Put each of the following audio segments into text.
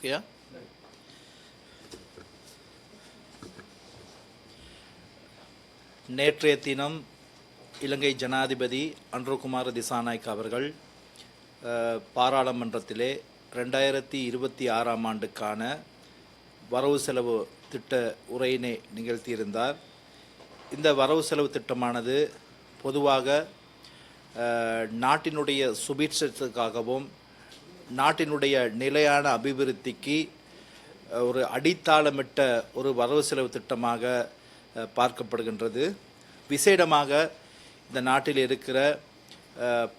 ஓகேயா நேற்றைய தினம் இலங்கை ஜனாதிபதி அன்ருகுமார திசாநாயக் அவர்கள் பாராளுமன்றத்திலே ரெண்டாயிரத்தி இருபத்தி ஆறாம் ஆண்டுக்கான வரவு செலவு திட்ட உரையினை நிகழ்த்தியிருந்தார். இந்த வரவு செலவு திட்டமானது பொதுவாக நாட்டினுடைய சுபீட்சத்துக்காகவும் நாட்டினுடைய நிலையான அபிவிருத்திக்கு ஒரு அடித்தாளமிட்ட ஒரு வரவு செலவு திட்டமாக பார்க்கப்படுகின்றது. விசேடமாக இந்த நாட்டில் இருக்கிற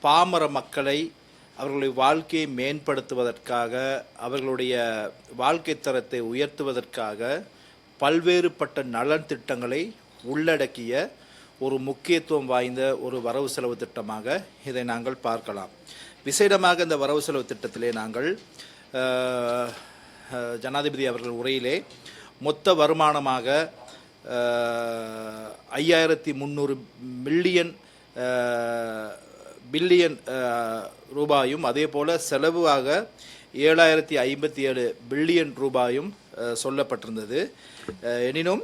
பாமர மக்களை அவர்களுடைய வாழ்க்கையை மேம்படுத்துவதற்காக அவர்களுடைய வாழ்க்கை தரத்தை உயர்த்துவதற்காக பல்வேறுபட்ட நலன் திட்டங்களை உள்ளடக்கிய ஒரு முக்கியத்துவம் வாய்ந்த ஒரு வரவு செலவு திட்டமாக இதை நாங்கள் பார்க்கலாம். விசேடமாக இந்த வரவு செலவு திட்டத்திலே நாங்கள் ஜனாதிபதி அவர்கள் உரையிலே மொத்த வருமானமாக ஐயாயிரத்தி முந்நூறு மில்லியன் பில்லியன் ரூபாயும் அதே போல் செலவாக ஏழாயிரத்தி ஐம்பத்தி ஏழு பில்லியன் ரூபாயும் சொல்லப்பட்டிருந்தது. எனினும்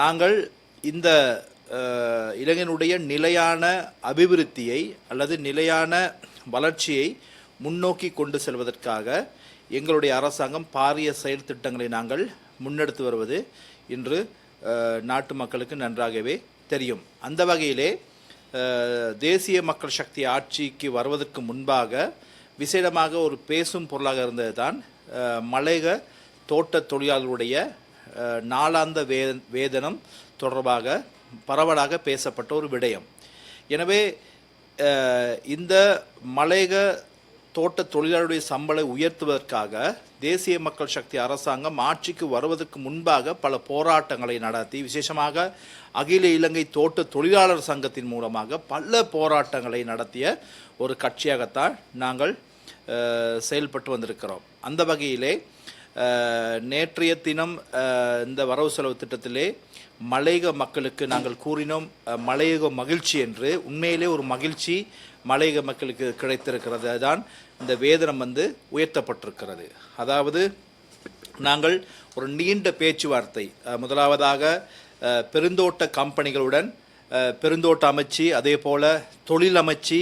நாங்கள் இந்த இளைஞனுடைய நிலையான அபிவிருத்தியை அல்லது நிலையான வளர்ச்சியை முன்னோக்கி கொண்டு செல்வதற்காக எங்களுடைய அரசாங்கம் பாரிய செயல் திட்டங்களை நாங்கள் முன்னெடுத்து வருவது இன்று நாட்டு மக்களுக்கு நன்றாகவே தெரியும். அந்த வகையிலே தேசிய மக்கள் சக்தி ஆட்சிக்கு வருவதற்கு முன்பாக விசேடமாக ஒரு பேசும் பொருளாக இருந்தது தான் மலைக தோட்ட தொழிலாளர்களுடைய நாளாந்த வே வேதனம் தொடர்பாக பரவலாக பேசப்பட்ட ஒரு விடயம். எனவே இந்த மலையக தோட்ட தொழிலாளருடைய சம்பளை உயர்த்துவதற்காக தேசிய மக்கள் சக்தி அரசாங்கம் ஆட்சிக்கு வருவதற்கு முன்பாக பல போராட்டங்களை நடத்தி விசேஷமாக அகில இலங்கை தோட்ட தொழிலாளர் சங்கத்தின் மூலமாக பல போராட்டங்களை நடத்திய ஒரு கட்சியாகத்தான் நாங்கள் செயல்பட்டு வந்திருக்கிறோம். அந்த வகையிலே நேற்றைய தினம் இந்த வரவு செலவு திட்டத்திலே மலையக மக்களுக்கு நாங்கள் கூறினோம் மலையக மகிழ்ச்சி என்று. உண்மையிலே ஒரு மகிழ்ச்சி மலையக மக்களுக்கு கிடைத்திருக்கிறது. தான் இந்த வேதனம் வந்து உயர்த்தப்பட்டிருக்கிறது. அதாவது நாங்கள் ஒரு நீண்ட பேச்சுவார்த்தை முதலாவதாக பெருந்தோட்ட கம்பெனிகளுடன் பெருந்தோட்ட அமைச்சு அதே போல் தொழில் அமைச்சு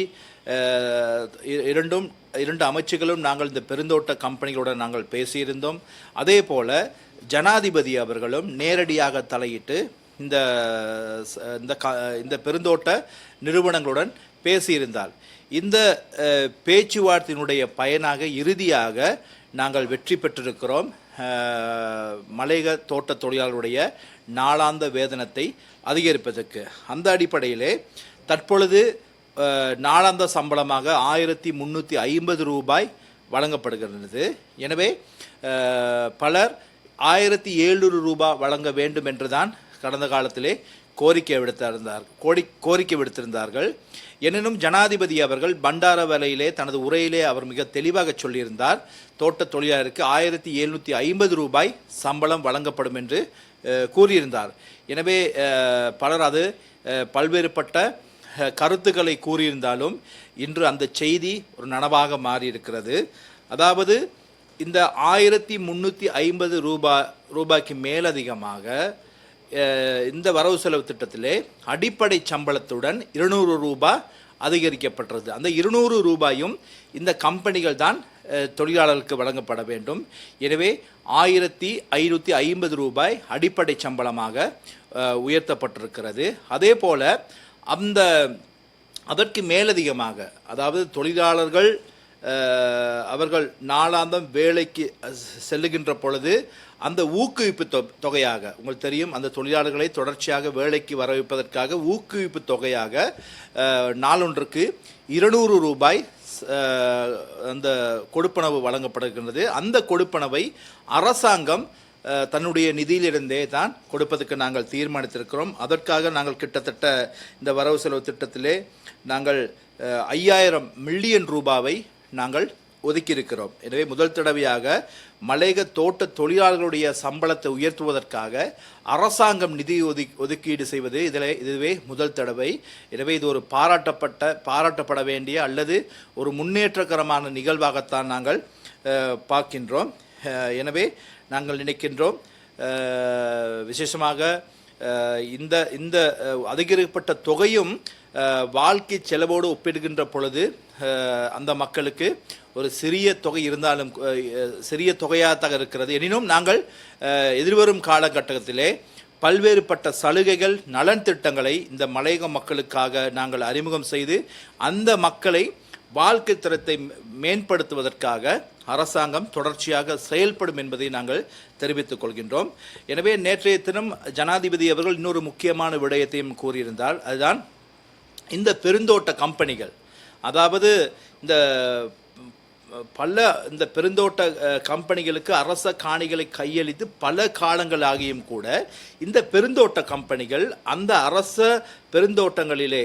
இ- இரண்டும் இரண்டு அமைச்சுகளும் நாங்கள் இந்த பெருந்தோட்ட கம்பெனிகளுடன் நாங்கள் பேசியிருந்தோம். அதே போல் ஜனாதிபதி அவர்களும் நேரடியாக தலையிட்டு இந்த இந்த க இந்த பெருந்தோட்ட நிறுவனங்களுடன் பேசியிருந்தார். இந்த பேச்சுவார்த்தையினுடைய பயனாக இறுதியாக நாங்கள் வெற்றி பெற்றிருக்கிறோம். மலையக தோட்ட தொழிலாளருடைய நாளாந்த வேதனத்தை அதிகரிப்பதற்கு. அந்த அடிப்படையிலே தற்பொழுது நாளாந்த சம்பளமாக ஆயிரத்தி முந்நூற்றி ஐம்பது ரூபாய் வழங்கப்படுகிறது. எனவே பலர் ஆயிரத்தி எழுநூறு ரூபாய் வழங்க வேண்டும் என்றுதான் கடந்த காலத்திலே கோரிக்கை விடுத்திருந்தார் கோரி கோரிக்கை விடுத்திருந்தார்கள். எனினும் ஜனாதிபதி அவர்கள் பண்டாரவலையிலே தனது உரையிலே அவர் மிக தெளிவாக சொல்லியிருந்தார். தோட்ட தொழிலாளருக்கு ஆயிரத்தி எழுநூற்றி ஐம்பது ரூபாய் சம்பளம் வழங்கப்படும் என்று கூறியிருந்தார். எனவே பலர் அது பல்வேறுபட்ட கருத்துக்களை கூறியிருந்தாலும் இன்று அந்த செய்தி ஒரு நனவாக மாறியிருக்கிறது. அதாவது இந்த ஆயிரத்தி முந்நூற்றி ஐம்பது ரூபாய் ரூபாய்க்கு மேலதிகமாக இந்த வரவு செலவு திட்டத்திலே அடிப்படை சம்பளத்துடன் இருநூறு ரூபாய் அதிகரிக்கப்பட்டது அந்த இருநூறு ரூபாயும் இந்த கம்பெனிகள் தான் தொழிலாளர்களுக்கு வழங்கப்பட வேண்டும். எனவே ஆயிரத்தி ஐநூற்றி ஐம்பது ரூபாய் அடிப்படை சம்பளமாக உயர்த்தப்பட்டிருக்கிறது. அதே போல அந்த அதற்கு மேலதிகமாக அதாவது தொழிலாளர்கள் அவர்கள் நாளாந்தம் வேலைக்கு செல்லுகின்ற பொழுது அந்த ஊக்குவிப்பு தொகையாக உங்களுக்கு தெரியும் அந்த தொழிலாளர்களை தொடர்ச்சியாக வேலைக்கு வர வைப்பதற்காக ஊக்குவிப்பு தொகையாக நாளொன்றுக்கு இருநூறு ரூபாய் அந்த கொடுப்பனவு வழங்கப்படுகின்றது. அந்த கொடுப்பனவை அரசாங்கம் தன்னுடைய நிதியிலிருந்தே தான் கொடுப்பதற்கு நாங்கள் தீர்மானித்திருக்கிறோம். அதற்காக நாங்கள் கிட்டத்தட்ட இந்த வரவு செலவு திட்டத்திலே நாங்கள் ஐயாயிரம் மில்லியன் ரூபாவை நாங்கள் ஒதுக்கியிருக்கிறோம். எனவே முதல் தடவையாக மலையக தோட்ட தொழிலாளர்களுடைய சம்பளத்தை உயர்த்துவதற்காக அரசாங்கம் நிதி ஒதுக் ஒதுக்கீடு செய்வது இதில் இதுவே முதல் தடவை. எனவே இது ஒரு பாராட்டப்பட்ட பாராட்டப்பட வேண்டிய அல்லது ஒரு முன்னேற்றகரமான நிகழ்வாகத்தான் நாங்கள் பார்க்கின்றோம். எனவே நாங்கள் நினைக்கின்றோம். விசேஷமாக இந்த இந்த அதிகரிக்கப்பட்ட தொகையும் வாழ்க்கை செலவோடு ஒப்பிடுகின்ற பொழுது அந்த மக்களுக்கு ஒரு சிறிய தொகை இருந்தாலும் சிறிய தொகையாகத்தாக இருக்கிறது. எனினும் நாங்கள் எதிர்வரும் காலகட்டத்திலே பல்வேறுபட்ட சலுகைகள் நலன் திட்டங்களை இந்த மலையக மக்களுக்காக நாங்கள் அறிமுகம் செய்து அந்த மக்களை வாழ்க்கை தரத்தை மேம்படுத்துவதற்காக அரசாங்கம் தொடர்ச்சியாக செயல்படும் என்பதை நாங்கள் தெரிவித்துக் கொள்கின்றோம். எனவே நேற்றைய தினம் ஜனாதிபதி அவர்கள் இன்னொரு முக்கியமான விடயத்தையும் கூறியிருந்தால் அதுதான் இந்த பெருந்தோட்ட கம்பெனிகள் அதாவது இந்த பல இந்த பெருந்தோட்ட கம்பெனிகளுக்கு அரச காணிகளை கையளித்து பல காலங்கள் ஆகியும் கூட இந்த பெருந்தோட்ட கம்பெனிகள் அந்த அரச பெருந்தோட்டங்களிலே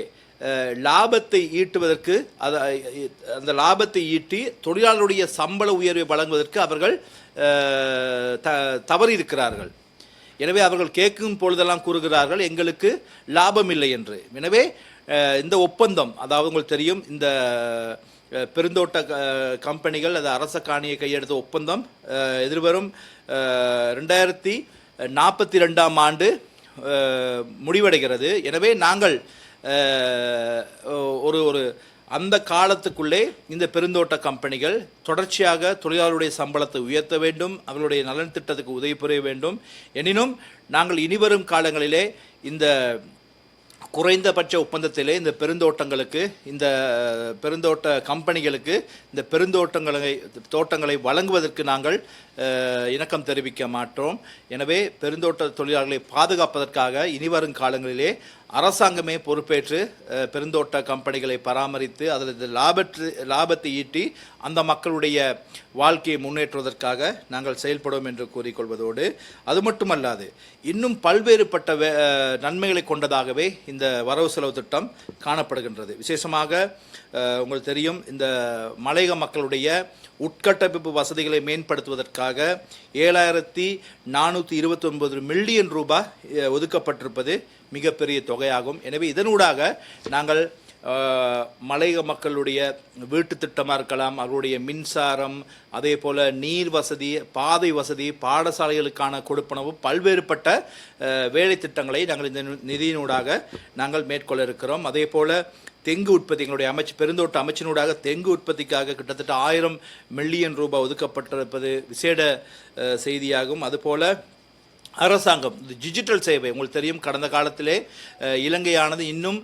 லாபத்தை ஈட்டுவதற்கு அது அந்த லாபத்தை ஈட்டி தொழிலாளருடைய சம்பள உயர்வை வழங்குவதற்கு அவர்கள் த தவறி இருக்கிறார்கள் எனவே அவர்கள் கேட்கும் பொழுதெல்லாம் கூறுகிறார்கள் எங்களுக்கு லாபம் இல்லை என்று. எனவே இந்த ஒப்பந்தம் அதாவது உங்களுக்கு தெரியும் இந்த பெருந்தோட்ட கம்பெனிகள் அது அரச காணியை கையெழுத்த ஒப்பந்தம் எதிர்வரும் ரெண்டாயிரத்தி நாற்பத்தி ரெண்டாம் ஆண்டு முடிவடைகிறது. எனவே நாங்கள் ஒரு ஒரு அந்த காலத்துக்குள்ளே இந்த பெருந்தோட்ட கம்பெனிகள் தொடர்ச்சியாக தொழிலாளருடைய சம்பளத்தை உயர்த்த வேண்டும் அவர்களுடைய நலன் திட்டத்துக்கு உதவி புரிய வேண்டும். எனினும் நாங்கள் இனிவரும் காலங்களிலே இந்த குறைந்தபட்ச ஒப்பந்தத்திலே இந்த பெருந்தோட்டங்களுக்கு இந்த பெருந்தோட்ட கம்பெனிகளுக்கு இந்த பெருந்தோட்டங்களை தோட்டங்களை வழங்குவதற்கு நாங்கள் இணக்கம் தெரிவிக்க மாட்டோம். எனவே பெருந்தோட்ட தொழிலாளர்களை பாதுகாப்பதற்காக இனிவரும் காலங்களிலே அரசாங்கமே பொறுப்பேற்று பெருந்தோட்ட கம்பெனிகளை பராமரித்து அதில் லாபற்று லாபத்தை ஈட்டி அந்த மக்களுடைய வாழ்க்கையை முன்னேற்றுவதற்காக நாங்கள் செயல்படுவோம் என்று கூறிக்கொள்வதோடு அது மட்டுமல்லாது இன்னும் பல்வேறுபட்ட வே- நன்மைகளை கொண்டதாகவே இந்த வரவு செலவு திட்டம் காணப்படுகின்றது. விசேஷமாக உங்களுக்கு தெரியும் இந்த மலையக மக்களுடைய உட்கட்டமைப்பு வசதிகளை மேம்படுத்துவதற்காக ஏழாயிரத்தி நானூற்றி இருபத்தி ஒன்பது மில்லியன் ரூபாய் ஒதுக்கப்பட்டிருப்பது மிகப்பெரிய தொகையாகும். எனவே இதனூடாக நாங்கள் மலைய மக்களுடைய வீட்டு திட்டமாக இருக்கலாம் அவர்களுடைய மின்சாரம் அதே போல் நீர் வசதி பாதை வசதி பாடசாலைகளுக்கான கொடுப்பனவு பல்வேறுபட்ட வேலை திட்டங்களை நாங்கள் இந்த நிதியினூடாக நாங்கள் மேற்கொள்ள இருக்கிறோம். அதே போல் தெங்கு உற்பத்தி எங்களுடைய அமைச்சு பெருந்தோட்ட அமைச்சினூடாக தெங்கு உற்பத்திக்காக கிட்டத்தட்ட ஆயிரம் மில்லியன் ரூபாய் ஒதுக்கப்பட்டிருப்பது விசேட செய்தியாகும். அதுபோல் அரசாங்கம் இந்த டிஜிட்டல் சேவை உங்களுக்கு தெரியும் கடந்த காலத்திலே இலங்கையானது இன்னும்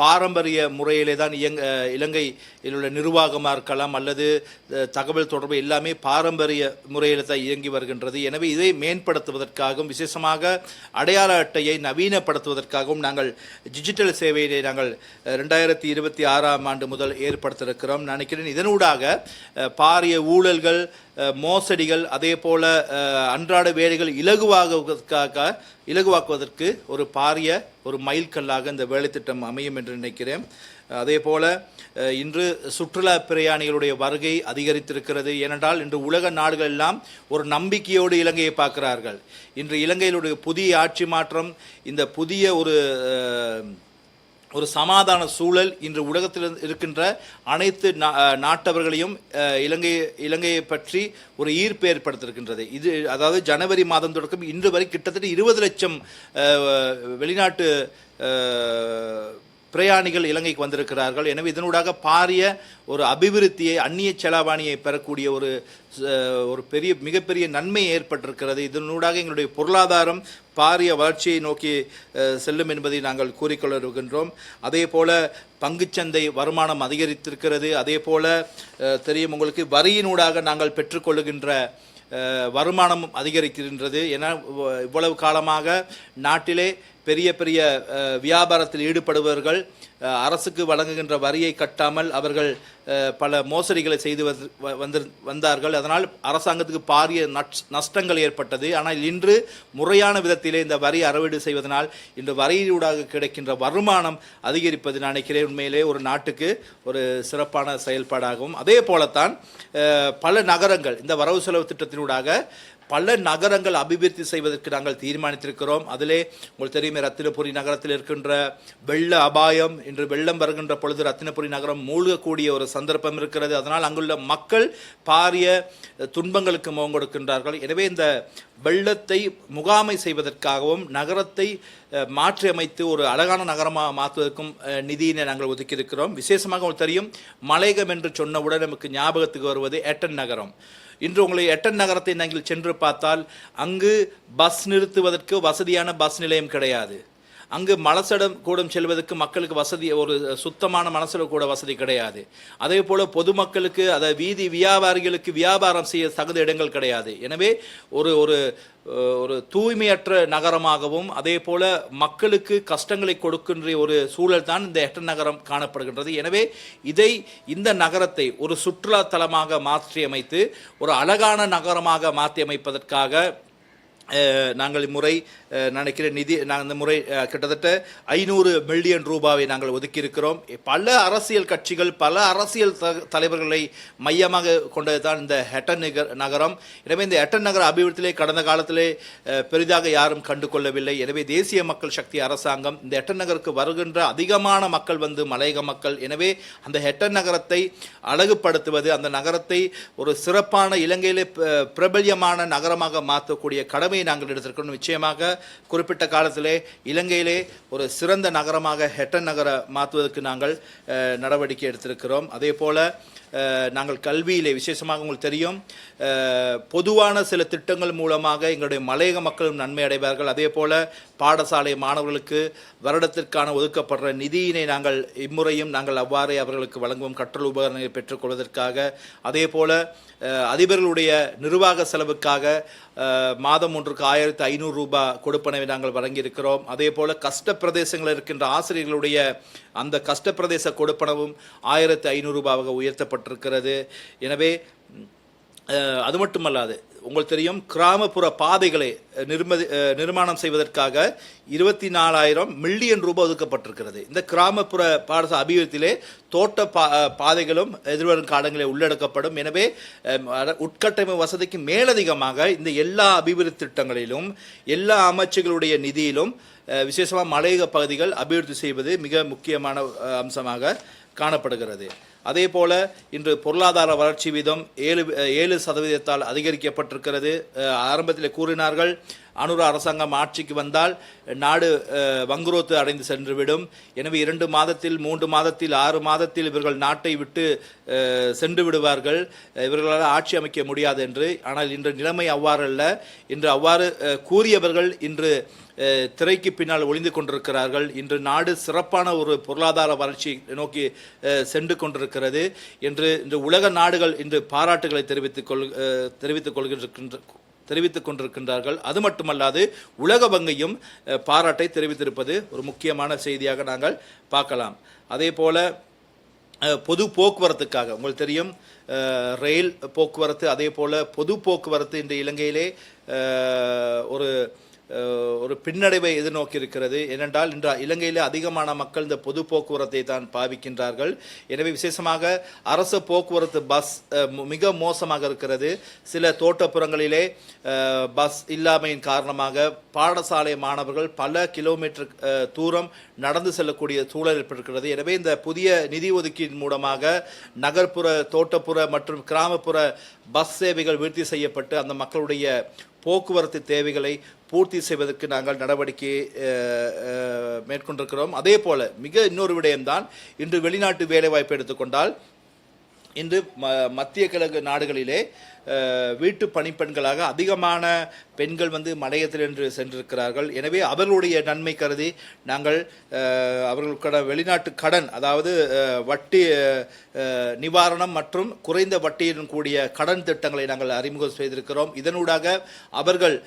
பாரம்பரிய முறையிலே தான் இயங்க இலங்கையில் உள்ள நிர்வாகமாக இருக்கலாம் அல்லது தகவல் தொடர்பு எல்லாமே பாரம்பரிய முறையில் தான் இயங்கி வருகின்றது. எனவே இதை மேம்படுத்துவதற்காகவும் விசேஷமாக அடையாள அட்டையை நவீனப்படுத்துவதற்காகவும் நாங்கள் டிஜிட்டல் சேவையை நாங்கள் ரெண்டாயிரத்தி இருபத்தி ஆறாம் ஆண்டு முதல் ஏற்படுத்தியிருக்கிறோம். நினைக்கிறேன் இதனூடாக பாரிய ஊழல்கள் மோசடிகள் அதே போல் அன்றாட வேலைகள் இலகுவாக இலகுவாக இலகுவாக்குவதற்கு ஒரு பாரிய ஒரு மைல்கல்லாக இந்த வேலைத்திட்டம் அமையும் என்று நினைக்கிறேன். அதே போல இன்று சுற்றுலா பிரயாணிகளுடைய வருகை அதிகரித்திருக்கிறது. ஏனென்றால் இன்று உலக நாடுகள் எல்லாம் ஒரு நம்பிக்கையோடு இலங்கையை பார்க்கிறார்கள். இன்று இலங்கையினுடைய புதிய ஆட்சி மாற்றம் இந்த புதிய ஒரு ஒரு சமாதான சூழல் இன்று உலகத்தில் இருக்கின்ற அனைத்து நா- நாட்டவர்களையும் இலங்கை இலங்கையை பற்றி ஒரு ஈர்ப்பு ஏற்படுத்தியிருக்கின்றது. இது அதாவது ஜனவரி மாதம் தொடக்கம் இன்று வரை கிட்டத்தட்ட இருபது லட்சம் வெளிநாட்டு பிரயாணிகள் இலங்கைக்கு வந்திருக்கிறார்கள். எனவே இதனூடாக பாரிய ஒரு அபிவிருத்தியை அந்நிய செலாவணியை பெறக்கூடிய ஒரு ஒரு பெரிய மிகப்பெரிய நன்மை ஏற்பட்டிருக்கிறது. இதனூடாக எங்களுடைய பொருளாதாரம் பாரிய வளர்ச்சியை நோக்கி செல்லும் என்பதை நாங்கள் கூறிக்கொள்கின்றோம் அதே போல பங்குச்சந்தை வருமானம் அதிகரித்திருக்கிறது. அதே போல தெரியும் உங்களுக்கு வரியினூடாக நாங்கள் பெற்றுக்கொள்ளுகின்ற வருமானமும் வருமானம் அதிகரிக்கின்றது என இவ்வளவு காலமாக நாட்டிலே பெரிய பெரிய வியாபாரத்தில் ஈடுபடுபவர்கள் அரசுக்கு வழங்குகின்ற வரியை கட்டாமல் அவர்கள் பல மோசடிகளை செய்து வந்து- வ- வந்தார்கள். அதனால் அரசாங்கத்துக்கு பாரிய நஷ்டங்கள் ஏற்பட்டது. ஆனால் இன்று முறையான விதத்திலே இந்த வரி அறவீடு செய்வதனால் இன்று வரியூடாக கிடைக்கின்ற வருமானம் அதிகரிப்பது நான் நினைக்கிறேன். உண்மையிலே ஒரு நாட்டுக்கு ஒரு சிறப்பான செயல்பாடாகும் அதே போலத்தான் பல நகரங்கள் இந்த வரவு செலவு திட்டத்தினூடாக பல நகரங்கள் அபிவிருத்தி செய்வதற்கு நாங்கள் தீர்மானித்திருக்கிறோம். அதிலே உங்களுக்கு தெரியுமே ரத்தினபுரி நகரத்தில் இருக்கின்ற வெள்ள அபாயம் இன்று வெள்ளம் வருகின்ற பொழுது ரத்தினபுரி நகரம் மூழ்கக்கூடிய ஒரு சந்தர்ப்பம் இருக்கிறது. அதனால் அங்குள்ள மக்கள் பாரிய துன்பங்களுக்கு முகம் கொடுக்கின்றார்கள். எனவே இந்த வெள்ளத்தை முகாமை செய்வதற்காகவும் நகரத்தை மாற்றியமைத்து ஒரு அழகான நகரமாக மாற்றுவதற்கும் நிதியினை நாங்கள் ஒதுக்கியிருக்கிறோம். விசேஷமாக உங்களுக்கு தெரியும் மலையகம் என்று சொன்னவுடன் நமக்கு ஞாபகத்துக்கு வருவது ஏட்டன் நகரம். இன்று உங்களை எட்டன் நகரத்தை நாங்கள் சென்று பார்த்தால் அங்கு பஸ் நிறுத்துவதற்கு வசதியான பஸ் நிலையம் கிடையாது. அங்கு மலசடம் கூடம் செல்வதற்கு மக்களுக்கு வசதி ஒரு சுத்தமான மனசட கூட வசதி கிடையாது. அதே போல் பொதுமக்களுக்கு அதை வீதி வியாபாரிகளுக்கு வியாபாரம் செய்ய தகுந்த இடங்கள் கிடையாது. எனவே ஒரு ஒரு ஒரு தூய்மையற்ற நகரமாகவும் அதே போல மக்களுக்கு கஷ்டங்களை கொடுக்கின்ற ஒரு சூழல் தான் இந்த எட்ட நகரம் காணப்படுகின்றது. எனவே இதை இந்த நகரத்தை ஒரு சுற்றுலா தலமாக மாற்றி அமைத்து ஒரு அழகான நகரமாக மாற்றி அமைப்பதற்காக நாங்கள் இம்முறை நினைக்கிறேன் நினைக்கிற நிதி நாங்கள் இந்த முறை கிட்டத்தட்ட ஐநூறு மில்லியன் ரூபாவை நாங்கள் ஒதுக்கியிருக்கிறோம். பல அரசியல் கட்சிகள் பல அரசியல் த- தலைவர்களை மையமாக கொண்டது தான் இந்த ஹெட்டன் நகர் நகரம். எனவே இந்த ஹெட்டன் நகர அபிவிருத்தியிலே கடந்த காலத்திலே பெரிதாக யாரும் கண்டு கொள்ளவில்லை எனவே தேசிய மக்கள் சக்தி அரசாங்கம் இந்த ஹெட்டன் நகருக்கு வருகின்ற அதிகமான மக்கள் வந்து மலையக மக்கள். எனவே அந்த ஹெட்டன் நகரத்தை அழகுபடுத்துவது அந்த நகரத்தை ஒரு சிறப்பான இலங்கையிலே ப- பிரபல்யமான நகரமாக மாற்றக்கூடிய கடமையை நாங்கள் எடுத்திருக்கிறோம். நிச்சயமாக குறிப்பிட்ட காலத்திலே இலங்கையிலே ஒரு சிறந்த நகரமாக ஹெட்டன் நகரை மாற்றுவதற்கு நாங்கள் நடவடிக்கை எடுத்திருக்கிறோம். அதே போல் நாங்கள் கல்வியிலே விசேஷமாக உங்களுக்கு தெரியும் பொதுவான சில திட்டங்கள் மூலமாக எங்களுடைய மலையக மக்களும் நன்மை அடைவார்கள். அதே போல் பாடசாலை மாணவர்களுக்கு வருடத்திற்கான ஒதுக்கப்படுற நிதியினை நாங்கள் இம்முறையும் நாங்கள் அவ்வாறே அவர்களுக்கு வழங்குவோம் கற்றல் உபகரணங்களை பெற்றுக்கொள்வதற்காக அதே போல் அதிபர்களுடைய நிர்வாக செலவுக்காக மாதம் ஒன்றுக்கு ஆயிரத்து ஐநூறு ரூபாய் கொடுப்பனவை நாங்கள் வழங்கியிருக்கிறோம். அதே போல் கஷ்ட பிரதேசங்களில் இருக்கின்ற ஆசிரியர்களுடைய அந்த கஷ்ட பிரதேச கொடுப்பனவும் ஆயிரத்து ஐநூறு ரூபாவாக உயர்த்தப்பட்டிருக்கிறது. எனவே அது மட்டுமல்லாது உங்களுக்கு தெரியும் கிராமப்புற பாதைகளை நிர்மதி நிர்மாணம் செய்வதற்காக இருபத்தி நாலாயிரம் மில்லியன் ரூபாய் ஒதுக்கப்பட்டிருக்கிறது. இந்த கிராமப்புற பாடசாலை அபிவிருத்தியிலே தோட்ட பா பாதைகளும் எதிர்வரும் காலங்களில் உள்ளடக்கப்படும். எனவே உட்கட்டமை வசதிக்கு மேலதிகமாக இந்த எல்லா அபிவிருத்தி திட்டங்களிலும் எல்லா அமைச்சுகளுடைய நிதியிலும் விசேஷமாக மலையக பகுதிகள் அபிவிருத்தி செய்வது மிக முக்கியமான அம்சமாக காணப்படுகிறது. அதே போல இன்று பொருளாதார வளர்ச்சி வீதம் ஏழு ஏழு சதவீதத்தால் அதிகரிக்கப்பட்டிருக்கிறது. ஆரம்பத்தில் கூறினார்கள் அனுரா அரசாங்கம் ஆட்சிக்கு வந்தால் நாடு வங்குரோத்து அடைந்து சென்றுவிடும். எனவே இரண்டு மாதத்தில் மூன்று மாதத்தில் ஆறு மாதத்தில் இவர்கள் நாட்டை விட்டு சென்று விடுவார்கள். இவர்களால் ஆட்சி அமைக்க முடியாது என்று. ஆனால் இன்று நிலைமை அவ்வாறல்ல. இன்று அவ்வாறு கூறியவர்கள் இன்று திரைக்கு பின்னால் ஒளிந்து கொண்டிருக்கிறார்கள். இன்று நாடு சிறப்பான ஒரு பொருளாதார வளர்ச்சி நோக்கி சென்று கொண்டிருக்கிறது. என்று இன்று உலக நாடுகள் இன்று பாராட்டுகளை தெரிவித்துக் கொள் தெரிவித்துக் கொள்கின்ற தெரிவித்துக் கொண்டிருக்கின்றார்கள். அது மட்டுமல்லாது உலக வங்கியும் பாராட்டை தெரிவித்திருப்பது ஒரு முக்கியமான செய்தியாக நாங்கள் பார்க்கலாம். அதே போல பொது போக்குவரத்துக்காக உங்களுக்கு தெரியும் ரயில் போக்குவரத்து அதே போல பொது போக்குவரத்து இன்று இலங்கையிலே ஒரு ஒரு பின்னடைவை எதிர்நோக்கி இருக்கிறது ஏனென்றால் இன்று இலங்கையில் அதிகமான மக்கள் இந்த பொது போக்குவரத்தை தான் பாவிக்கின்றார்கள். எனவே விசேஷமாக அரசு போக்குவரத்து பஸ் மிக மோசமாக இருக்கிறது. சில தோட்டப்புறங்களிலே பஸ் இல்லாமையின் காரணமாக பாடசாலை மாணவர்கள் பல கிலோமீட்டர் தூரம் நடந்து செல்லக்கூடிய சூழல் ஏற்பட்டிருக்கிறது. எனவே இந்த புதிய நிதி ஒதுக்கீடு மூலமாக நகர்ப்புற தோட்டப்புற மற்றும் கிராமப்புற பஸ் சேவைகள் விருத்தி செய்யப்பட்டு அந்த மக்களுடைய போக்குவரத்து தேவைகளை பூர்த்தி செய்வதற்கு நாங்கள் நடவடிக்கை மேற்கொண்டிருக்கிறோம். அதே போல் மிக இன்னொரு விடயம்தான் இன்று வெளிநாட்டு வேலைவாய்ப்பு எடுத்துக்கொண்டால் இன்று ம மத்திய கிழக்கு நாடுகளிலே வீட்டு பணிப்பெண்களாக அதிகமான பெண்கள் வந்து மலையத்தில் என்று சென்றிருக்கிறார்கள். எனவே அவர்களுடைய நன்மை கருதி நாங்கள் அவர்களுக்கான வெளிநாட்டு கடன் அதாவது வட்டி நிவாரணம் மற்றும் குறைந்த வட்டியுடன் கூடிய கடன் திட்டங்களை நாங்கள் அறிமுகம் செய்திருக்கிறோம். இதனூடாக அவர்கள்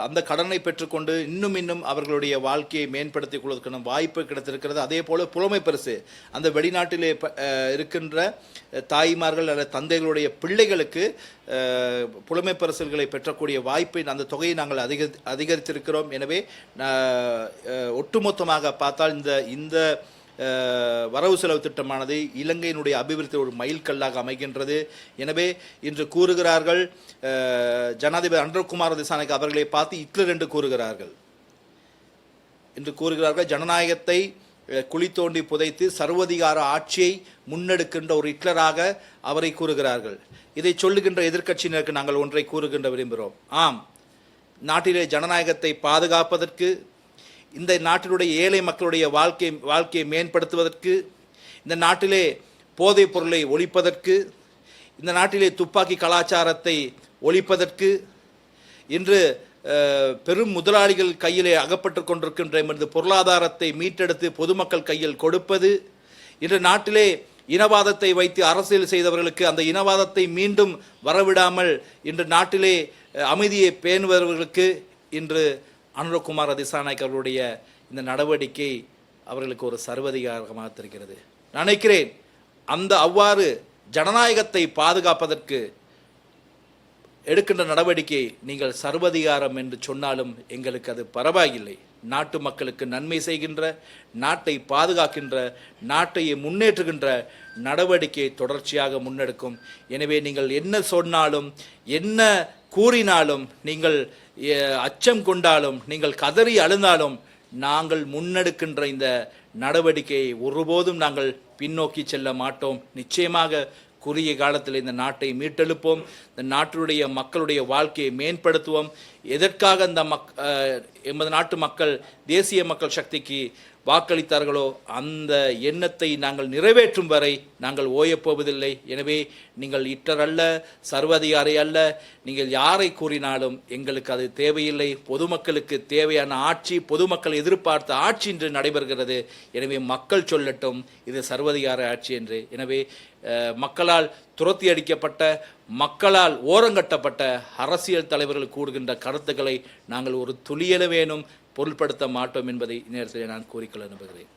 அந்த கடனை பெற்றுக்கொண்டு இன்னும் இன்னும் அவர்களுடைய வாழ்க்கையை மேம்படுத்திக் கொள்வதற்கான வாய்ப்பு கிடைத்திருக்கிறது. அதே போல புலமை பரிசு அந்த வெளிநாட்டிலே ப- இருக்கின்ற தாய்மார்கள் அல்லது தந்தைகளுடைய பிள்ளைகளுக்கு புலமை பரிசல்களை பெற்றக்கூடிய வாய்ப்பை அந்த தொகையை நாங்கள் அதிக அதிகரித்திருக்கிறோம். எனவே ஒட்டுமொத்தமாக பார்த்தால் இந்த இந்த வரவு செலவு திட்டமானது இலங்கையினுடைய அபிவிருத்தி ஒரு மைல்கல்லாக அமைகின்றது. எனவே இன்று கூறுகிறார்கள் ஜனாதிபதி அன்றகுமார் திசானக்கு அவர்களை பார்த்து ஹிட்லர் என்று கூறுகிறார்கள். என்று கூறுகிறார்கள் ஜனநாயகத்தை குழி தோண்டி புதைத்து சர்வதிகார ஆட்சியை முன்னெடுக்கின்ற ஒரு ஹிட்லராக அவரை கூறுகிறார்கள். இதை சொல்லுகின்ற எதிர்க்கட்சியினருக்கு நாங்கள் ஒன்றை கூறுகின்ற விரும்புகிறோம். ஆம் நாட்டிலே ஜனநாயகத்தை பாதுகாப்பதற்கு இந்த நாட்டினுடைய ஏழை மக்களுடைய வாழ்க்கை வாழ்க்கையை மேம்படுத்துவதற்கு இந்த நாட்டிலே போதைப் பொருளை ஒழிப்பதற்கு இந்த நாட்டிலே துப்பாக்கி கலாச்சாரத்தை ஒழிப்பதற்கு இன்று பெரும் முதலாளிகள் கையிலே அகப்பட்டு கொண்டிருக்கின்ற எமது பொருளாதாரத்தை மீட்டெடுத்து பொதுமக்கள் கையில் கொடுப்பது இன்று நாட்டிலே இனவாதத்தை வைத்து அரசியல் செய்தவர்களுக்கு அந்த இனவாதத்தை மீண்டும் வரவிடாமல் இன்று நாட்டிலே அமைதியை பேணுபவர்களுக்கு இன்று அனுரகுமார் திசாநாயக் அவர்களுடைய இந்த நடவடிக்கை அவர்களுக்கு ஒரு சர்வதிகாரமாக தெரிகிறது. நினைக்கிறேன் அந்த அவ்வாறு ஜனநாயகத்தை பாதுகாப்பதற்கு எடுக்கின்ற நடவடிக்கை நீங்கள் சர்வதிகாரம் என்று சொன்னாலும் எங்களுக்கு அது பரவாயில்லை. நாட்டு மக்களுக்கு நன்மை செய்கின்ற நாட்டை பாதுகாக்கின்ற நாட்டை முன்னேற்றுகின்ற நடவடிக்கையை தொடர்ச்சியாக முன்னெடுக்கும். எனவே நீங்கள் என்ன சொன்னாலும் என்ன கூறினாலும் நீங்கள் அச்சம் கொண்டாலும் நீங்கள் கதறி அழுந்தாலும் நாங்கள் முன்னெடுக்கின்ற இந்த நடவடிக்கையை ஒருபோதும் நாங்கள் பின்னோக்கி செல்ல மாட்டோம். நிச்சயமாக குறுகிய காலத்தில் இந்த நாட்டை மீட்டெழுப்போம். இந்த நாட்டினுடைய மக்களுடைய வாழ்க்கையை மேம்படுத்துவோம். எதற்காக இந்த மக் எமது நாட்டு மக்கள் தேசிய மக்கள் சக்திக்கு வாக்களித்தார்களோ அந்த எண்ணத்தை நாங்கள் நிறைவேற்றும் வரை நாங்கள் ஓயப்போவதில்லை எனவே நீங்கள் இட்டர் அல்ல சர்வதிகாரி அல்ல நீங்கள் யாரை கூறினாலும் எங்களுக்கு அது தேவையில்லை. பொதுமக்களுக்கு தேவையான ஆட்சி பொதுமக்கள் எதிர்பார்த்த ஆட்சி என்று நடைபெறுகிறது. எனவே மக்கள் சொல்லட்டும் இது சர்வதிகார ஆட்சி என்று. எனவே மக்களால் துரத்தி அடிக்கப்பட்ட மக்களால் ஓரங்கட்டப்பட்ட அரசியல் தலைவர்கள் கூறுகின்ற கருத்துக்களை நாங்கள் ஒரு துளியளவேனும் பொருள்படுத்த மாட்டோம் என்பதை இந்நேரத்தில் நான் கூறிக்கொள்ள நம்புகிறேன்